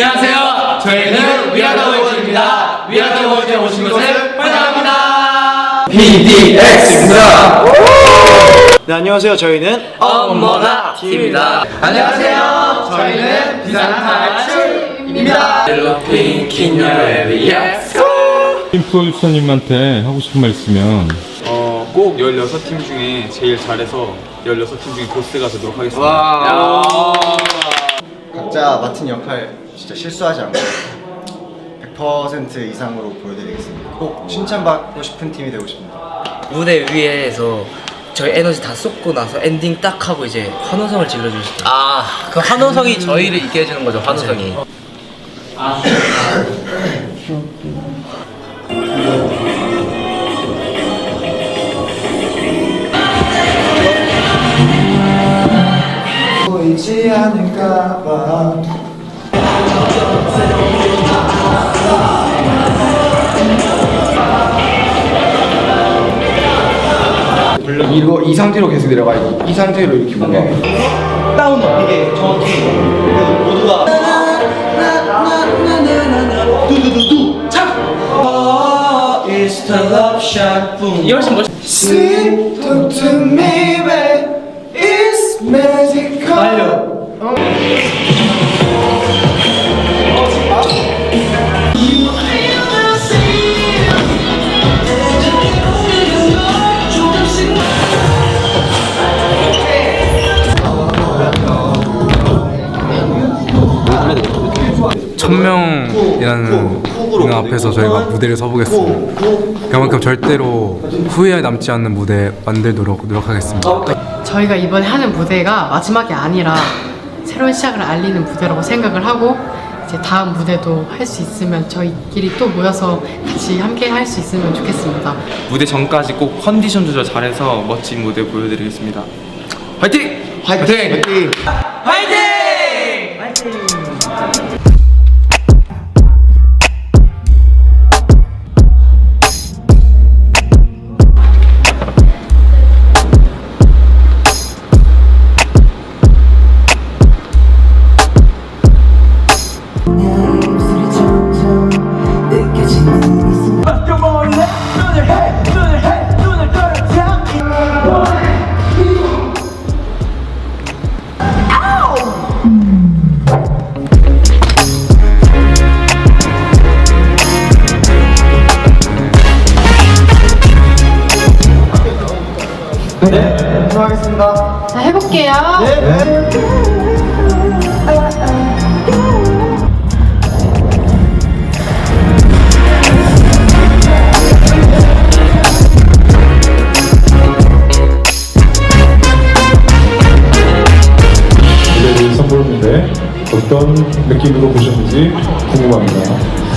안녕하세요. 저희는 위아더워즈입니다. 위아더워즈에 오신 것을 환영합니다. PDX입니다. 네 안녕하세요 저희는 엄머나 팀입니다. 안녕하세요. 저희는 비상탈출입니다. 프로듀서님한테 하고 싶은 말 있으면 어, 꼭 16팀 중에 제일 잘해서 16팀 중에 보스가 되도록 하겠습니다. 각자 맡은 역할 진짜 실수하지 않고 100% 이상으로 보여드리겠습니다. 꼭 칭찬받고 싶은 팀이 되고 싶습니다. 무대 위에서 저희 에너지 다 쏟고 나서 엔딩 딱 하고 이제 환호성을 질러주시죠. 아, 그 환호성이 저희를 있게 해주는 거죠, 환호성이. 보 이지 않을까봐. 이거 이 상태로 계속 내려가 이, 이 상태로 이렇게 뭔가. 다운로 이게 정확히 그 모두가. 두두두두. 차 It's the love shot boom 이 훨씬 멋있. To me 천명이라는 분 앞에서 저희가 무대를 서보겠습니다. 그만큼 절대로 후회 남지 않는 무대 만들도록 노력하겠습니다. 저희가 이번에 하는 무대가 마지막이 아니라 새로운 시작을 알리는 무대라고 생각을 하고 이제 다음 무대도 할 수 있으면 저희끼리 또 모여서 같이 함께 할 수 있으면 좋겠습니다. 무대 전까지 꼭 컨디션 조절 잘해서 멋진 무대 보여드리겠습니다. 화이팅! 화이팅! 화이팅! 자, 해볼게요. 무대를 선보였는데 어떤 느낌으로 보셨는지 궁금합니다.